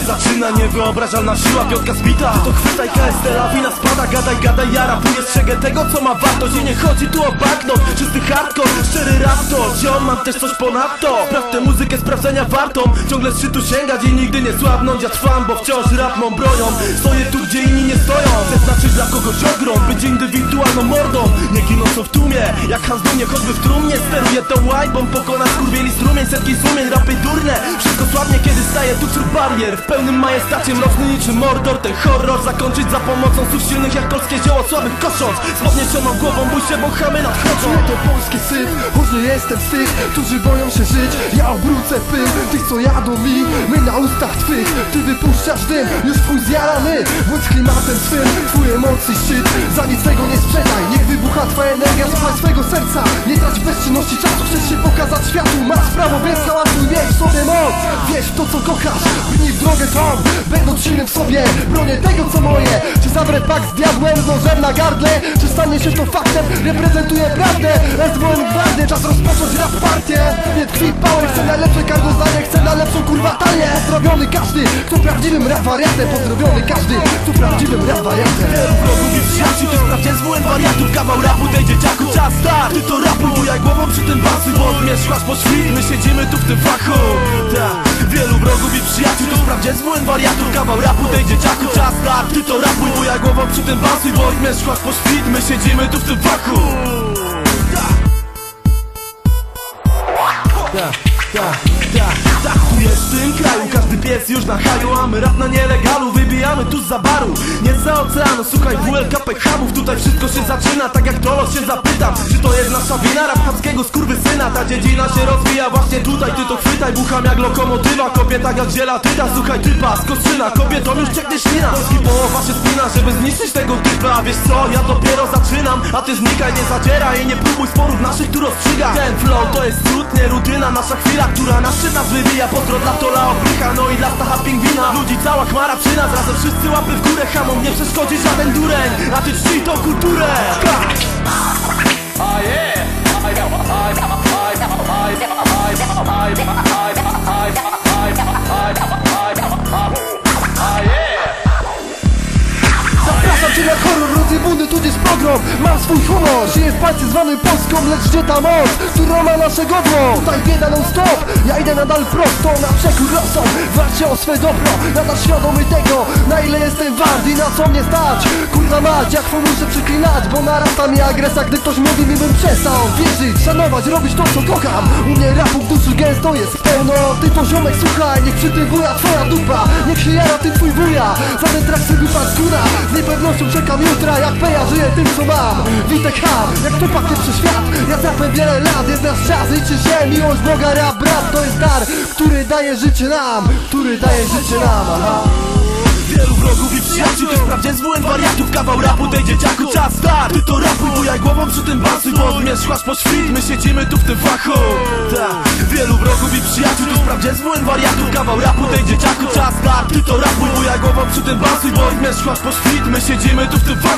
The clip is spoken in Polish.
się zaczyna Niewyobrażalna siła, piątka zbita To chwytaj KST, lawina spada. Gadaj, gadaj, ja rapuję, strzegę tego co ma wartość. I nie chodzi tu o banknot, czysty hardcore Szczery rap to, ziom, mam też coś ponadto. Spraw tę muzykę sprawdzenia wartą Ciągle z szczytu sięgać i nigdy nie słabnąć. Ja trwam, bo wciąż rap mą bronią. Stoję tu, gdzie inni nie stoją. Chcę znaczyć dla kogoś ogrom Być indywidualną mordą. Nie ginącą w tłumie. Jak Hans Dumie, choćby w trumnie. Steruję tą łajbą, pokona skurwieli strumień. Setki sumień, rapy kiedy staje tu wśród barier W pełnym majestacie mroczny niczym mordor. Ten horror zakończyć za pomocą słów silnych Jak polskie zioło słabych kosząc Z podniesioną głową bój się, bo chamy nadchodzą to polski syf, choć nie jestem z tych, którzy boją się żyć. Ja obrócę pył, tych co jadą mi, my na ustach twych. Ty wypuszczasz dym, już twój zjarany Bądź klimatem swym, twój emocji szczyt Za nic tego nie sprzedaj, niech wybucha twoja energia Słuchaj swego serca, nie trać bezczynności czasu Chcesz się pokazać światu, masz prawo, więc to co kochasz, brnij w drogę tą Będąc silnym w sobie, bronię tego co moje. Czy zabrę pak z diabłem, z nożem na gardle? Czy stanie się to faktem, reprezentuję prawdę SWN gwardię, czas rozpocząć rap partię. Nie tkwi pałek, chcę najlepsze kargo zdanie Chcę najlepszą kurwa talię Pozdrowiony każdy, kto prawdziwym rap wariatem. Pozdrowiony każdy, kto prawdziwym rap wariatem. Wrogów i przyjaciół To sprawdź SWN wariatów Kawał rapu start Ty to rapuj Bujaj głową przy tym basu Bo zmierzchłaś po świt. My siedzimy tu w tym fachu. Wielu wrogów i przyjaciół To sprawdź SWN wariatów Kawał rapu tej dzieciaku Czas start Ty to rapuj Bujaj głową przy tym basu Bo zmierzchłaś po świt. My siedzimy tu w tym fachu. Tak, tak, tak, tak tu jest w tym kraju. Każdy pies już na haju, a my rap na nielegalu. Wybijamy tu za baru, nie za oceanu. Słuchaj WLKP hamów, tutaj wszystko się zaczyna Tak jak to los się zapytam, czy to jest nasza wina Rap chamskiego skurwysyna, ta dziedzina się rozwija Właśnie tutaj, ty to chwytaj, bucham jak lokomotywa. Kopię tak jak żelatyna, słuchaj typa z kostrzyna Kobietom już cieknie ślina, polski połowa się spina Żeby zniszczyć tego typa, wiesz co, ja dopiero zaczynam. A ty znikaj, nie zadzieraj i nie próbuj sporów naszych tu rozstrzyga Ten flow to jest cud, nie rutyna, nasza chwila, która na szczyt nas wybija Pozdro dla Tola Obrycha, no i dla Stacha Pingwina. Ludzi cała chmara przy nas, razem wszyscy łapy w górę. Hamom nie przeszkodzi żaden dureń, a ty czcij tą kulturę. Cię na horror, rozjebuny tudzież pogrom. Mam swój humor, żyję w państwie zwanym Polską Lecz gdzie ta moc, którą ma nasze godło? Tutaj bieda non stop, ja idę nadal prosto Na przekór losom, walczę o swe dobro Nadal świadomy tego, na ile jestem wart I na co mnie stać. Kurwa mać, jak muszę przeklinać Bo narasta mi agresja, gdy ktoś mówi mi bym przestał Wierzyć, szanować, robić to co kocham. U mnie rapu w duszy gęsto jest pełno. Ty to ziomek słuchaj, niech przy tym wuja twoja dupa. Niech się jara ty twój wuja. Za ten trak sobie skóra. Z niepewnością czekam jutra, jak peja żyję tym co mam. Witek ham, jak to pakiet przez świat. Ja zapę wiele lat, jest nasz czas. Liczy się miłość Boga, rap, brat To jest dar, który daje życie nam. Który daje życie nam, aha. Wielu wrogów i przyjaciół, to sprawdzie z WN wariatów Kawał rapu tej dzieciaku, czas start. Ty to rapuj, bujaj głową przy tym basu Bo zmierzchłaś po świt, my siedzimy tu w tym fachu. Tak, wielu wrogów i przyjaciół To sprawdzie z WN wariatów Kawał rapu tej dzieciaku, czas start. Ty to rapuj, bujaj głową przy tym basu Bo zmierzchłaś po świt, my siedzimy tu w tym fachu